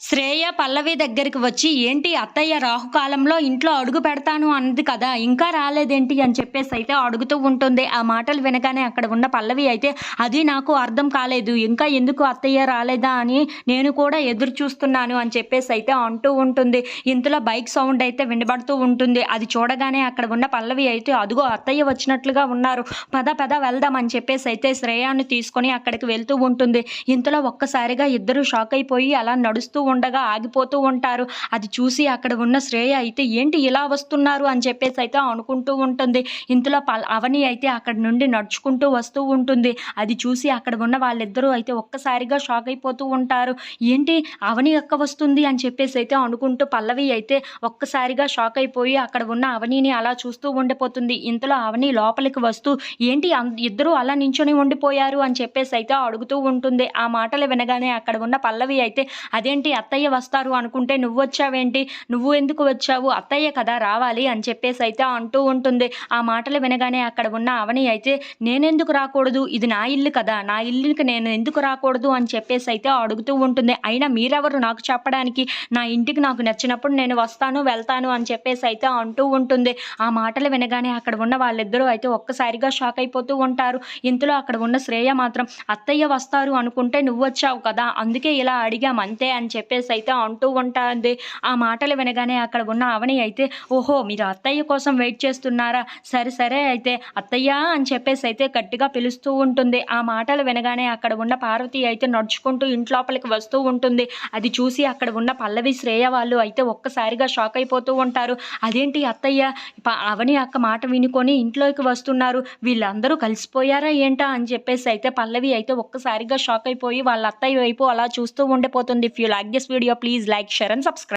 శ్రేయ పల్లవి దగ్గరికి వచ్చి ఏంటి అత్తయ్య రాహుకాలంలో ఇంట్లో అడుగు పెడతాను అన్నది కదా ఇంకా రాలేదేంటి? అని చెప్పేసి అయితే అడుగుతూ ఉంటుంది. ఆ మాటలు వినగానే అక్కడ ఉన్న పల్లవి అయితే అది నాకు అర్థం కాలేదు. ఇంకా ఎందుకు అత్తయ్య రాలేదా అని నేను కూడా ఎదురు చూస్తున్నాను అని చెప్పేసి అయితే అంటూ ఉంటుంది. ఇంతలో బైక్ సౌండ్ అయితే వినబడుతూ ఉంటుంది. అది చూడగానే అక్కడ ఉన్న పల్లవి అయితే అదుగో అత్తయ్య వచ్చినట్లుగా ఉన్నారు. పద పద వెళ్దాం అని చెప్పేసి అయితే శ్రేయాన్ని తీసుకొని అక్కడికి వెళ్తూ ఉంటుంది. ఇంతలో ఒక్కసారిగా ఇద్దరు షాక్ అయిపోయి అలా నడుస్తూ ఉండగా ఆగిపోతూ ఉంటారు. అది చూసి అక్కడ ఉన్న శ్రేయ అయితే ఏంటి ఇలా వస్తున్నారు? అని చెప్పేసి అయితే అనుకుంటూ ఉంటుంది. ఇంతలో పల్ అవని అయితే అక్కడ నుండి నడుచుకుంటూ వస్తూ ఉంటుంది. అది చూసి అక్కడ ఉన్న వాళ్ళిద్దరూ అయితే ఒక్కసారిగా షాక్ అయిపోతూ ఉంటారు. ఏంటి అవని ఎక్క వస్తుంది? అని చెప్పేసి అయితే అనుకుంటూ పల్లవి అయితే ఒక్కసారిగా షాక్ అయిపోయి అక్కడ ఉన్న అవనిని అలా చూస్తూ ఉండిపోతుంది. ఇంతలో అవని లోపలికి వస్తూ ఏంటి అం- ఇద్దరూ అలా నించొని ఉండిపోయారు? అని చెప్పేసి అయితే అడుగుతూ ఉంటుంది. ఆ మాటలు వినగానే అక్కడ ఉన్న పల్లవి అయితే అదేంటి అత్తయ్య వస్తారు అనుకుంటే నువ్వు వచ్చావేంటి నువ్వు ఎందుకు వచ్చావు? అత్తయ్య కదా రావాలి అని చెప్పేసి అయితే అంటూ ఉంటుంది. ఆ మాటలు వినగానే అక్కడ ఉన్న అవని అయితే నేనెందుకు రాకూడదు? ఇది నా ఇల్లు కదా. నా ఇల్లుకి నేను ఎందుకు రాకూడదు? అని చెప్పేసి అయితే అడుగుతూ ఉంటుంది. అయినా మీరెవరు నాకు చెప్పడానికి? నా ఇంటికి నాకు నచ్చినప్పుడు నేను వస్తాను వెళ్తాను అని చెప్పేసి అయితే అంటూ ఉంటుంది. ఆ మాటలు వినగానే అక్కడ ఉన్న వాళ్ళిద్దరూ అయితే ఒక్కసారిగా షాక్ అయిపోతూ ఉంటారు. ఇంతలో అక్కడ ఉన్న శ్రేయ మాత్రం అత్తయ్య వస్తారు అనుకుంటే నువ్వు వచ్చావు కదా అందుకే ఇలా అడిగాం అంతే అని చెప్పి చెప్పేసి అయితే అంటూ ఉంటుంది. ఆ మాటలు వినగానే అక్కడ ఉన్న అవని అయితే ఓహో మీరు అత్తయ్య కోసం వెయిట్ చేస్తున్నారా? సరే సరే అయితే అత్తయ్య అని చెప్పేసి అయితే గట్టిగా పిలుస్తూ ఉంటుంది. ఆ మాటలు వినగానే అక్కడ ఉన్న పార్వతి అయితే నడుచుకుంటూ ఇంట్లోపలికి వస్తూ ఉంటుంది. అది చూసి అక్కడ ఉన్న పల్లవి శ్రేయ వాళ్ళు అయితే ఒక్కసారిగా షాక్ అయిపోతూ ఉంటారు. అదేంటి అత్తయ్య? అవని అక్క మాట వినుకొని ఇంట్లోకి వస్తున్నారు. వీళ్ళందరూ కలిసిపోయారా ఏంటా? అని చెప్పేసి అయితే పల్లవి అయితే ఒక్కసారిగా షాక్ అయిపోయి వాళ్ళ అత్తయ్య వైపు అలా చూస్తూ ఉండిపోతుంది. Few like this video please like share and subscribe.